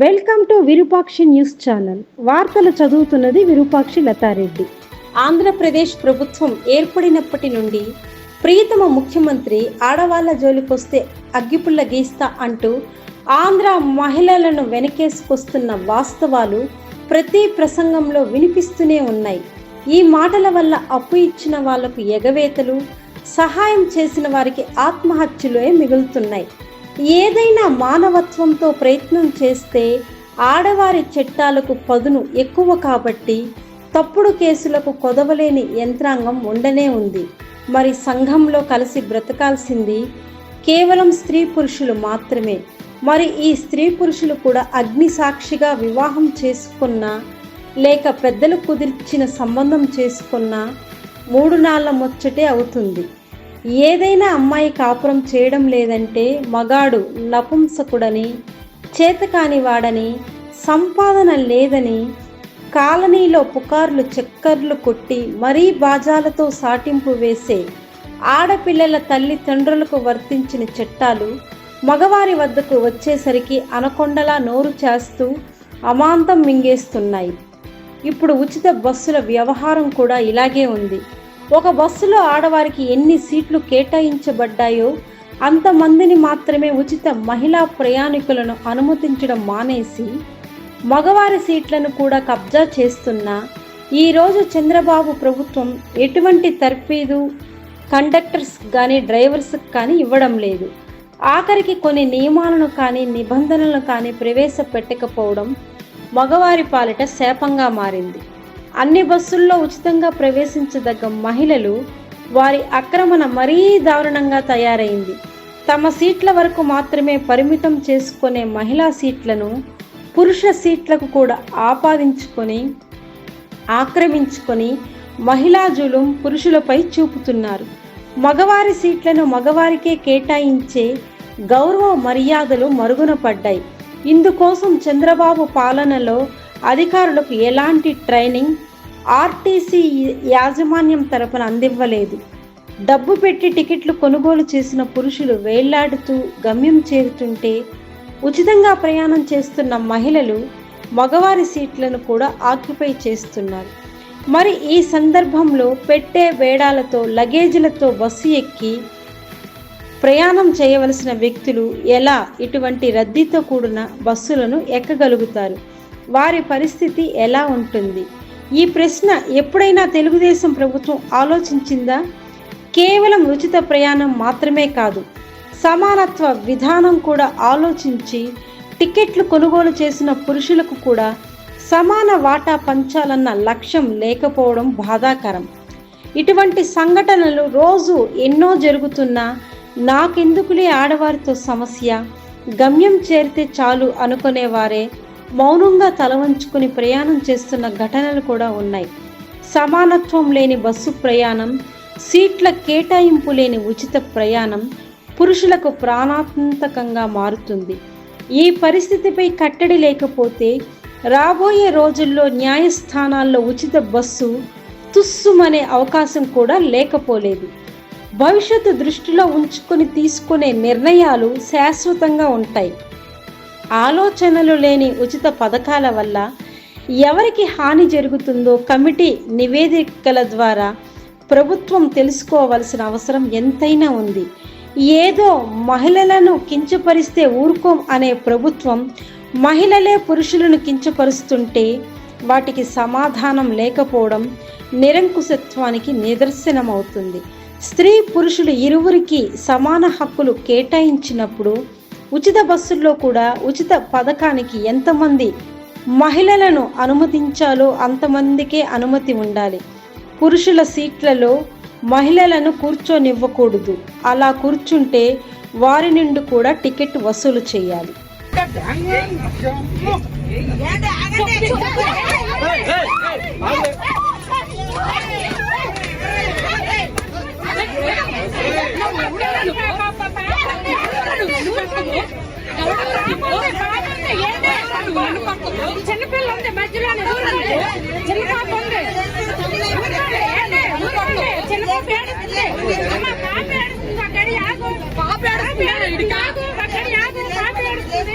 Welcome to Virupakshi news channel. వార్తలు చదువుతున్నది విరూపాక్షి లతారెడ్డి. ఆంధ్రప్రదేశ్ ప్రభుత్వం ఏర్పడినప్పటి నుండి ప్రియతమ ముఖ్యమంత్రి ఆడవాళ్ళ జోలికొస్తే అగ్గిపుల్ల గీస్తా అంటూ ఆంధ్ర మహిళలను వెనకేసుకొస్తున్న వాస్తవాలు ప్రతి ప్రసంగంలో వినిపిస్తూనే ఉన్నాయి. ఈ మాటల వల్ల అప్పు ఇచ్చిన వాళ్ళకు ఎగవేతలు సహాయం చేసిన వారికి ఆత్మహత్యలే మిగులుతున్నాయి. ఏదైనా మానవత్వంతో ప్రయత్నం చేస్తే ఆడవారి చట్టాలకు పదును ఎక్కువ కాబట్టి తప్పుడు కేసులకు కొదవలేని యంత్రాంగం ఉండనే ఉంది. మరి సంఘంలో కలిసి బ్రతకాల్సింది కేవలం స్త్రీ పురుషులు మాత్రమే. మరి ఈ స్త్రీ పురుషులు కూడా అగ్ని సాక్షిగా వివాహం చేసుకున్న లేక పెద్దలు కుదిర్చిన సంబంధం చేసుకున్న మూడు నాళ్ళ ముచ్చటే అవుతుంది. ఏదైనా అమ్మాయి కాపురం చేయడం లేదంటే మగాడు నపుంసకుడని చేతకాని వాడని సంపాదన లేదని కాలనీలో పుకార్లు చక్కర్లు కొట్టి మరీ బాజాలతో సాటింపు వేసే ఆడపిల్లల తల్లిదండ్రులకు వర్తించిన చట్టాలు మగవారి వద్దకు వచ్చేసరికి అనకొండలా నోరు చేస్తూ అమాంతం మింగేస్తున్నాయి. ఇప్పుడు ఉచిత బస్సుల వ్యవహారం కూడా ఇలాగే ఉంది. ఒక బస్సులో ఆడవారికి ఎన్ని సీట్లు కేటాయించబడ్డాయో అంతమందిని మాత్రమే ఉచిత మహిళా ప్రయాణికులను అనుమతించడం మానేసి మగవారి సీట్లను కూడా కబ్జా చేస్తున్న ఈరోజు చంద్రబాబు ప్రభుత్వం ఎటువంటి తర్ఫీదు కండక్టర్స్ కానీ డ్రైవర్స్ కానీ ఇవ్వడం లేదు. ఆఖరికి కొన్ని నియమాలను కానీ నిబంధనలను కానీ ప్రవేశపెట్టకపోవడం మగవారి పాలిట శాపంగా మారింది. అన్ని బస్సుల్లో ఉచితంగా ప్రవేశించదగ్గ మహిళలు వారి ఆక్రమణ మరీ దారుణంగా తయారైంది. తమ సీట్ల వరకు మాత్రమే పరిమితం చేసుకునే మహిళా సీట్లను పురుష సీట్లకు కూడా ఆపాదించుకొని ఆక్రమించుకొని మహిళా జులుం పురుషులపై చూపుతున్నారు. మగవారి సీట్లను మగవారికే కేటాయించే గౌరవ మర్యాదలు మరుగున పడ్డాయి. ఇందుకోసం చంద్రబాబు పాలనలో అధికారులకు ఎలాంటి ట్రైనింగ్ ఆర్టీసీ యాజమాన్యం తరపున అందివ్వలేదు. డబ్బు పెట్టి టికెట్లు కొనుగోలు చేసిన పురుషులు వేళ్ళాడుతూ గమ్యం చేరుతుంటే ఉచితంగా ప్రయాణం చేస్తున్న మహిళలు మగవారి సీట్లను కూడా ఆక్యుపై చేస్తున్నారు. మరి ఈ సందర్భంలో పెట్టే వేడాలతో లగేజీలతో బస్సు ఎక్కి ప్రయాణం చేయవలసిన వ్యక్తులు ఎలా? ఇటువంటి రద్దీతో కూడిన బస్సులను ఎక్కగలుగుతారు? వారి పరిస్థితి ఎలా ఉంటుంది? ఈ ప్రశ్న ఎప్పుడైనా తెలుగుదేశం ప్రభుత్వం ఆలోచించిందా? కేవలం ఉచిత ప్రయాణం మాత్రమే కాదు సమానత్వ విధానం కూడా ఆలోచించి టికెట్లు కొనుగోలు చేసిన పురుషులకు కూడా సమాన వాటా పంచాలన్న లక్ష్యం లేకపోవడం బాధాకరం. ఇటువంటి సంఘటనలు రోజు ఎన్నో జరుగుతున్నా నాకెందుకులే ఆడవారితో సమస్య? గమ్యం చేరితే చాలు అనుకునేవారే మౌనంగా తలవంచుకుని ప్రయాణం చేస్తున్న ఘటనలు కూడా ఉన్నాయి. సమానత్వం లేని బస్సు ప్రయాణం సీట్ల కేటాయింపు లేని ఉచిత ప్రయాణం పురుషులకు ప్రాణాంతకంగా మారుతుంది. ఈ పరిస్థితిపై కట్టడి లేకపోతే రాబోయే రోజుల్లో న్యాయస్థానాల్లో ఉచిత బస్సు తుస్సుమనే అవకాశం కూడా లేకపోలేదు. భవిష్యత్తు దృష్టిలో ఉంచుకొని తీసుకునే నిర్ణయాలు శాశ్వతంగా ఉంటాయి. ఆలోచనలు లేని ఉచిత పథకాల వల్ల ఎవరికి హాని జరుగుతుందో కమిటీ నివేదికల ద్వారా ప్రభుత్వం తెలుసుకోవలసిన అవసరం ఎంతైనా ఉంది. ఏదో మహిళలను కించపరిస్తే ఊరుకోం అనే ప్రభుత్వం మహిళలే పురుషులను కించపరుస్తుంటే వాటికి సమాధానం లేకపోవడం నిరంకుశత్వానికి నిదర్శనమవుతుంది. స్త్రీ పురుషులు ఇరువురికి సమాన హక్కులు కేటాయించినప్పుడు ఉచిత బస్సుల్లో కూడా ఉచిత పథకానికి ఎంతమంది మహిళలను అనుమతించాలో అంతమందికే అనుమతి ఉండాలి పురుషుల సీట్లలో మహిళలను కూర్చోనివ్వకూడదు అలా కూర్చుంటే వారి నుండి కూడా టికెట్ వసూలు చేయాలి Hey! ఉంది మధ్యలోనే చిన్న పాప ఉంది చిన్న పాప ఏడుస్తుంది. అమ్మ పాప ఏడుస్తుంది. అక్కడి ఆగు. పాప ఏడుస్తుంది. ఆగు అక్కడి ఆగు. పాప ఏడుస్తుంది.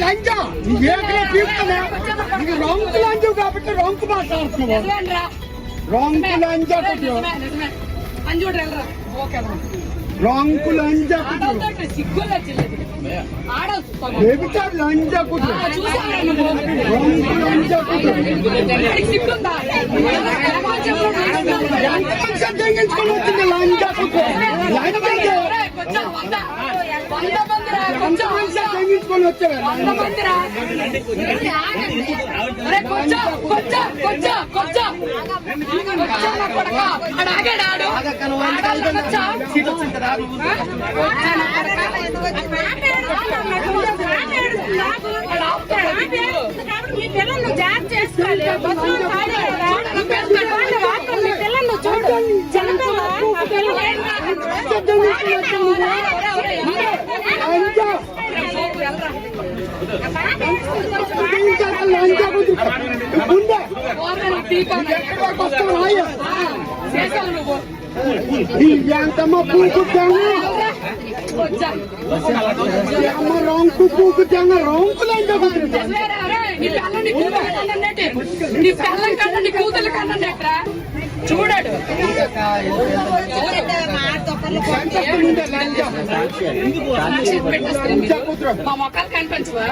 లంజ నీవేకనే పీకుతున్నా ఇది రొంకు లంజ కాబట్టి రొంకు మాట్లాడుతున్నావు రొంకు లంజ లంచ లంజ వ్యభిచారు లంజ రొంకు లంజ తెగించుకొని జాబ్ చేసుకోవాలి দিব্যাংগতম পুকুর ডাঙ্গা আমার রংকু পুকুর ডাঙ্গা చూడాడు కనిపించవా